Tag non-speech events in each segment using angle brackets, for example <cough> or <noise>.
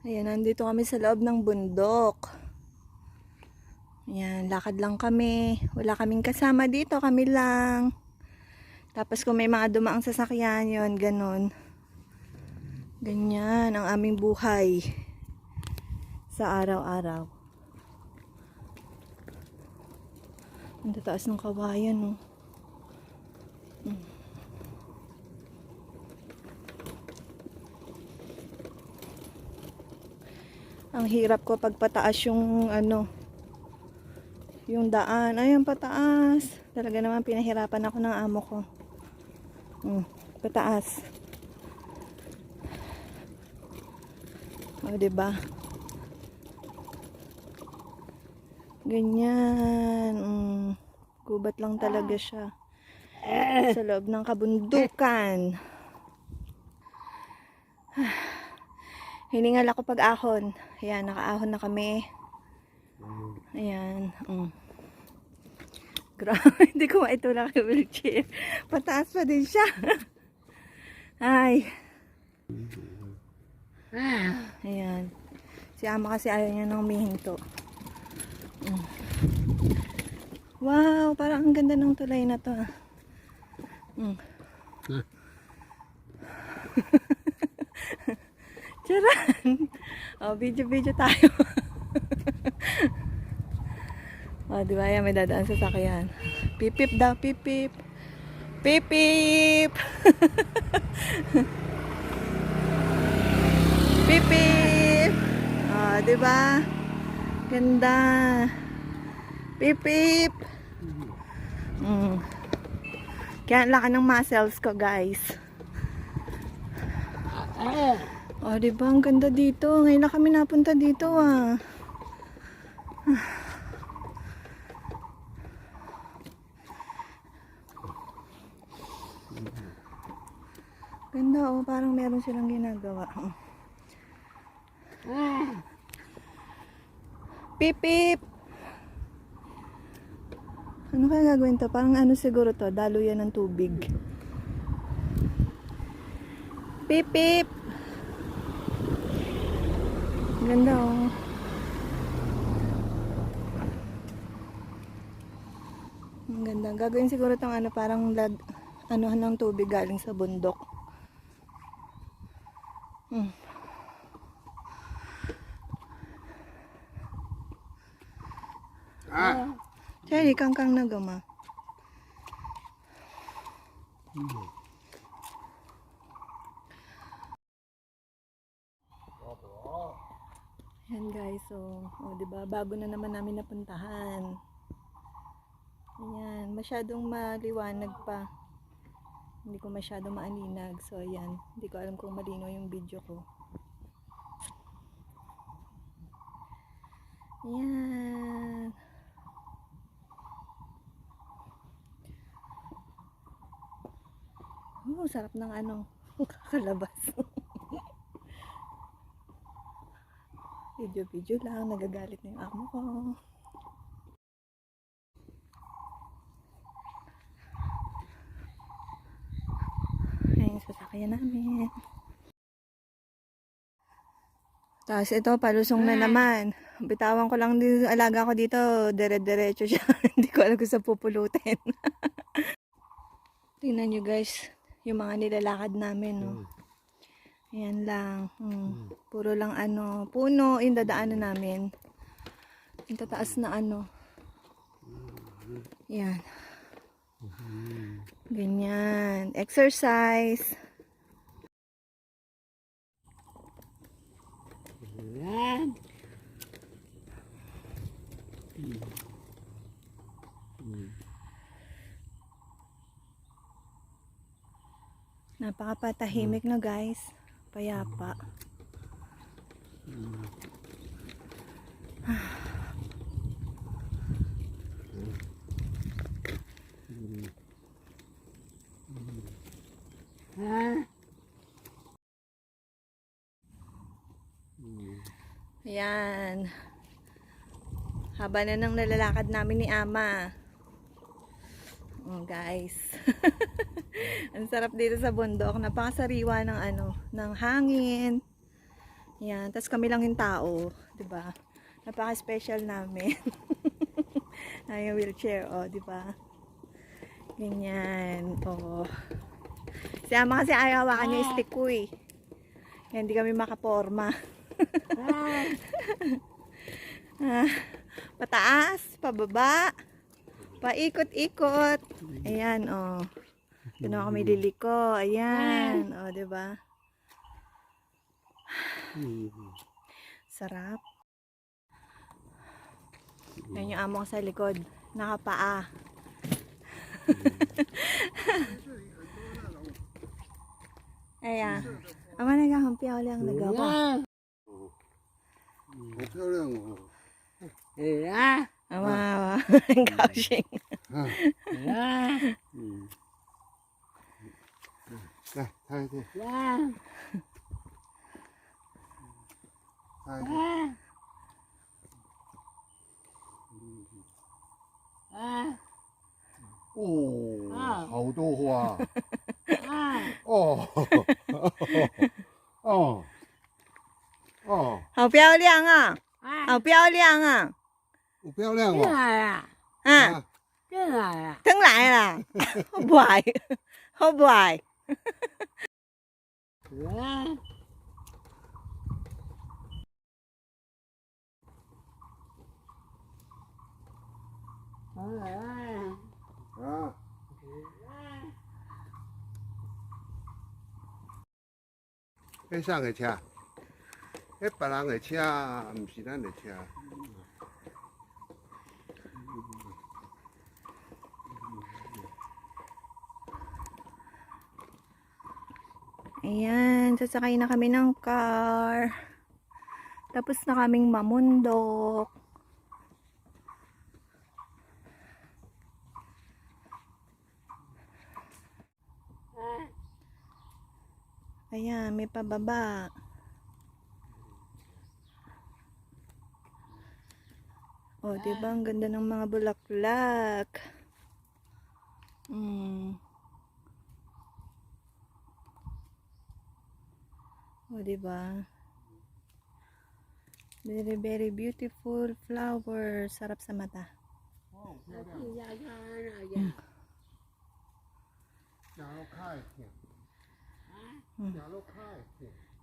Ayan, nandito kami sa loob ng bundok. Ayan, lakad lang kami. Wala kaming kasama dito, kami lang. Tapos kung may mga dumaang sasakyan yon ganun. Ganyan ang aming buhay sa araw-araw. Ang tataas ng kawayan, no? Mm. Ang hirap ko pag pataas yung ano, yung daan. Ayun, pataas. Talaga naman pinahirapan ako ng amo ko. Mm, pataas. O, diba? Ganyan. Mm, gubat lang talaga siya. Sa loob ng kabundukan. Hiningal ako pag ahon. Ayan, nakaahon na kami. Ayan. Mm. Grabe, <laughs> hindi ko maitulak yung wheelchair. Pataas pa din siya. <laughs> Ay. Ayan. Si ama kasi ayaw niya nang humihinto. Mm. Wow, parang ang ganda ng tulay na to. ah. Mm. Charan! <laughs> Oh, video-video tayo. <laughs> oh, di ba? Yan, may dadaan sa sakyan. Pipip daw, pipip. Pipip! <laughs> pipip! Oh, di ba? Ganda. Pipip! Mm. Kaya ang laki ng muscles ko, guys. Oh, di ba? Ang ganda dito. Ngayon na kami napunta dito, ah. Ganda, oh. Parang meron silang ginagawa. Pip, pip! Ano kaya gagawin to? Parang ano siguro to? Daluyan ng tubig. Pip, pip! Ganda oh. Ang ganda. Gagawin siguro tong ano parang lag ano ng tubig galing sa bundok. Hmm. Ah. Cherry, kangkang na gama. Yan guys, so, oh, 'di ba? Bago na naman namin napuntahan. Ayan, masyadong maliwanag pa. Hindi ko masyadong maaninag. So, ayan. Hindi ko alam kung malino yung video ko. Ayan. Oh, sarap ng ano, <laughs> kakalabas. Video-video lang, nagagalit na yung amo ko. Ayan yung sasakyan namin. Tapos ito, palusong na naman. Bitawan ko lang din, alaga ko dito, dire-diretso siya. <laughs> Hindi ko alam kung saan pupulutin. <laughs> Tingnan nyo guys, yung mga nilalakad namin, no. Ayan lang. Mm. Puro lang ano, puno yung dadaanan namin. Yung tataas na ano. Yan. Ganyan. Exercise. Yan. Napakapatahimik na guys. Payapa. Ha? Ayan. Haba na ng nalalakad namin ni Ama. Oh, guys. <laughs> Ang sarap dito sa bundok. Napakasariwa ng ano, ng hangin. Yan, tapos kami lang yung tao, 'di ba? Napaka-special namin. <laughs> Ay, yung wheelchair, oh, 'di ba? Ganyan, oh. Si Ama kasi ayaw hawakan niya yung stick ko eh. Kaya hindi kami makaporma. <laughs> Ah, pataas, pababa, paikot-ikot. Ayan, oh. Ako may liliko. Ayan, oh, 'di ba? Sarap. Yan yung amo sa likod. Nakapaa. <laughs> Ayan. Ama nagkakampi ako lang nagawa. 好漂亮哦！Ama, ama. Ang kaushing. 嗯，来看一点，拍一点。哦，好多花。哦，哦，哦，好漂亮啊！好漂亮啊！好漂亮哦！啊，啊，登来了。<laughs> 好不爱，好不爱。啊，迄啥个车？迄别人的车，毋是咱的车。Ayan, sasakay na kami ng car. Tapos na kaming mamundok. Ayan, may pababa. Oh, di ba ang ganda ng mga bulaklak? Mm. O, diba? Very, very beautiful flower. Sarap sa mata. Oh, mm. Mm.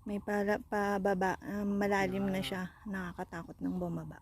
May pala, pababa. Um, malalim na siya. Nakakatakot ng bumaba.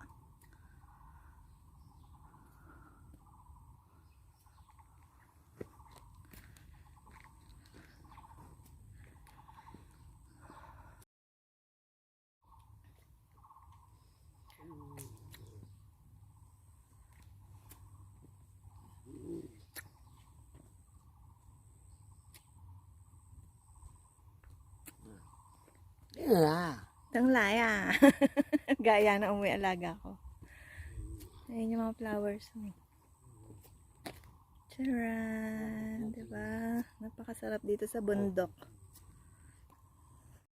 Tanglay ah. <laughs> Gaya na umuwi alaga ko. Ayun yung mga flowers. oh. Charan! Diba? Napakasarap dito sa bundok.